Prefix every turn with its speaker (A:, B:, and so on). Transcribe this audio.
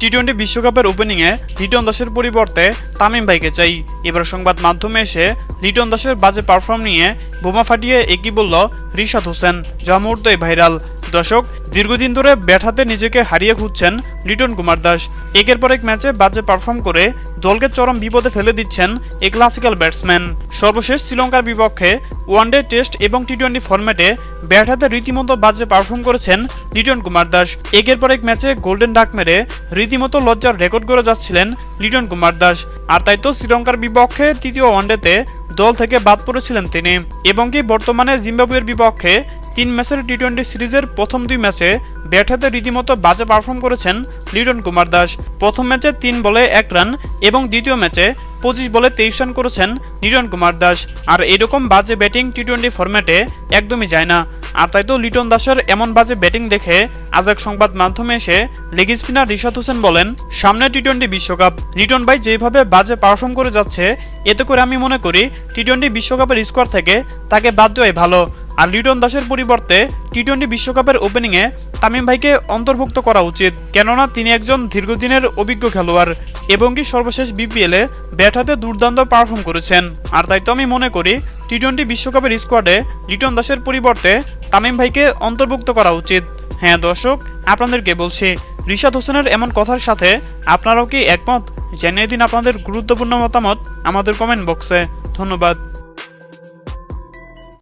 A: টি twenty বিশ্বকাপের ওপেনিংয়ে লিটন দাসের পরিবর্তে তামিম ভাইকে চাই। এবার সংবাদ মাধ্যমে এসে লিটন দাসের বাজে পারফর্ম নিয়ে বোমা ফাটিয়ে একই বলল রিশাদ হোসেন, যা মুহূর্তে ভাইরাল দর্শক, দীর্ঘদিন ধরে ব্যাট হাতে নিজেকে হারিয়ে খুঁজছেন লিটন কুমার দাস। একের পর এক ম্যাচে বাজে পারফর্ম করে দলকে চরম বিপদে ফেলে দিচ্ছেন এই ক্লাসিক্যাল ব্যাটসম্যান সর্বশেষ শ্রীলঙ্কার বিপক্ষে ওয়ানডে টেস্ট এবং টি টোয়েন্টি ফরম্যাটে ব্যাট হাতে রীতিমতো বাজে পারফর্ম করেছেন লিটন কুমার দাস। একের পর এক ম্যাচে গোল্ডেন ডাক মেরে রীতিমতো লজ্জার রেকর্ড করে যাচ্ছিলেন লিটন কুমার দাস। আর তাই তো শ্রীলঙ্কার বিপক্ষে তৃতীয় ওয়ানডেতে দল থেকে বাদ পড়েছিলেন তিনি। এবং কি বর্তমানে জিম্বাবুয়ের বিপক্ষে তিন ম্যাচের টি টোয়েন্টি সিরিজের প্রথম দুই ম্যাচে ব্যাট হাতে রীতিমতো বাজে পারফর্ম করেছেন লিটন কুমার দাস। প্রথম ম্যাচে তিন বলে এক রান এবং দ্বিতীয় ম্যাচে পঁচিশ বলে তেইশ রান করেছেন লিটন কুমার দাস। আর এরকম বাজে ব্যাটিং টি টোয়েন্টি ফরম্যাটে একদমই যায় না। আর তাই তো লিটন দাসের এমন বাজে ব্যাটিং দেখে আজ এক সংবাদ মাধ্যমে এসে লেগ স্পিনার রিশাদ হোসেন বলেন, সামনে টি টোয়েন্টি বিশ্বকাপ। লিটন ভাই যেভাবে বাজে পারফর্ম করে যাচ্ছে, এতে করে আমি মনে করি টি টোয়েন্টি বিশ্বকাপের স্কোয়ার থেকে তাকে বাদ দেওয়াই ভালো। আর লিটন দাসের পরিবর্তে টি টোয়েন্টি বিশ্বকাপের ওপেনিংয়ে তামিম ভাইকে অন্তর্ভুক্ত করা উচিত। কেননা তিনি একজন দীর্ঘদিনের অভিজ্ঞ খেলোয়াড় এবং কি সর্বশেষ বিপিএলে ব্যাট হাতে দুর্দান্ত পারফর্ম করেছেন। আর তাই তো আমি মনে করি টি টোয়েন্টি বিশ্বকাপের স্কোয়াডে লিটন দাসের পরিবর্তে তামিম ভাইকে অন্তর্ভুক্ত করা উচিত। হ্যাঁ দর্শক, আপনাদেরকে বলছি, রিশাদ হোসেনের এমন কথার সাথে আপনারাও কি একমত? জানিয়ে দিন আপনাদের গুরুত্বপূর্ণ মতামত আমাদের কমেন্ট বক্সে ধন্যবাদ।